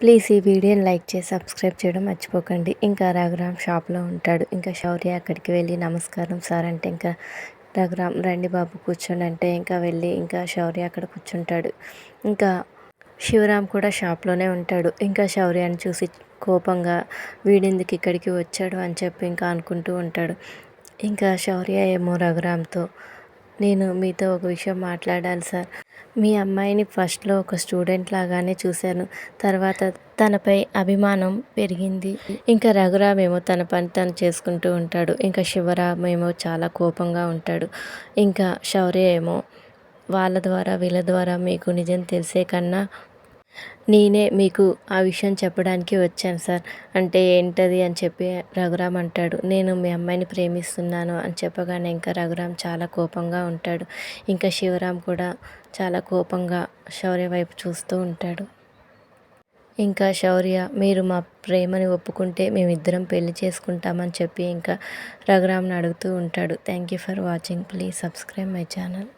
Please ఈ వీడియోని like చేసి సబ్స్క్రైబ్ చేయడం మర్చిపోకండి. ఇంకా రఘురామ్ షాప్లో ఉంటాడు. ఇంకా శౌర్య అక్కడికి వెళ్ళి నమస్కారం. సార్ అంటే ఇంకా రఘురామ్ రండి బాబు కూర్చోండి అంటే ఇంకా వెళ్ళి ఇంకా శౌర్య అక్కడ కూర్చుంటాడు. ఇంకా శివరామ్ కూడా షాప్లోనే ఉంటాడు. ఇంకా శౌర్యాన్ని చూసి కోపంగా వీడెందుకు ఇక్కడికి వచ్చాడు అని చెప్పి ఇంకా అనుకుంటూ ఉంటాడు. ఇంకా శౌర్య ఏమో రఘురామ్తో నేను మీతో ఒక విషయం మాట్లాడాలి సార్. మీ అమ్మాయిని ఫస్ట్లో ఒక స్టూడెంట్ లాగానే చూశాను. తర్వాత తనపై అభిమానం పెరిగింది. ఇంకా రఘురామ్ ఏమో తన పని తను చేసుకుంటూ ఉంటాడు. ఇంకా శివరామ్ ఏమో చాలా కోపంగా ఉంటాడు. ఇంకా శౌర్య ఏమో వాళ్ళ ద్వారా వీళ్ళ ద్వారా మీకు నిజం తెలిసే కన్నా నేనే మీకు ఆ విషయం చెప్పడానికి వచ్చాను సార్. అంటే ఏంటది అని చెప్పి రఘురామ్ అంటాడు. నేను మీ అమ్మాయిని ప్రేమిస్తున్నాను అని చెప్పగానే ఇంకా రఘురామ్ చాలా కోపంగా ఉంటాడు. ఇంకా శివరామ్ కూడా చాలా కోపంగా శౌర్య వైపు చూస్తూ ఉంటాడు. ఇంకా శౌర్య మీరు మా ప్రేమని ఒప్పుకుంటే మేమిద్దరం పెళ్ళి చేసుకుంటామని చెప్పి ఇంకా రఘురామ్ని అడుగుతూ ఉంటాడు. Thank you for watching. Please subscribe my channel.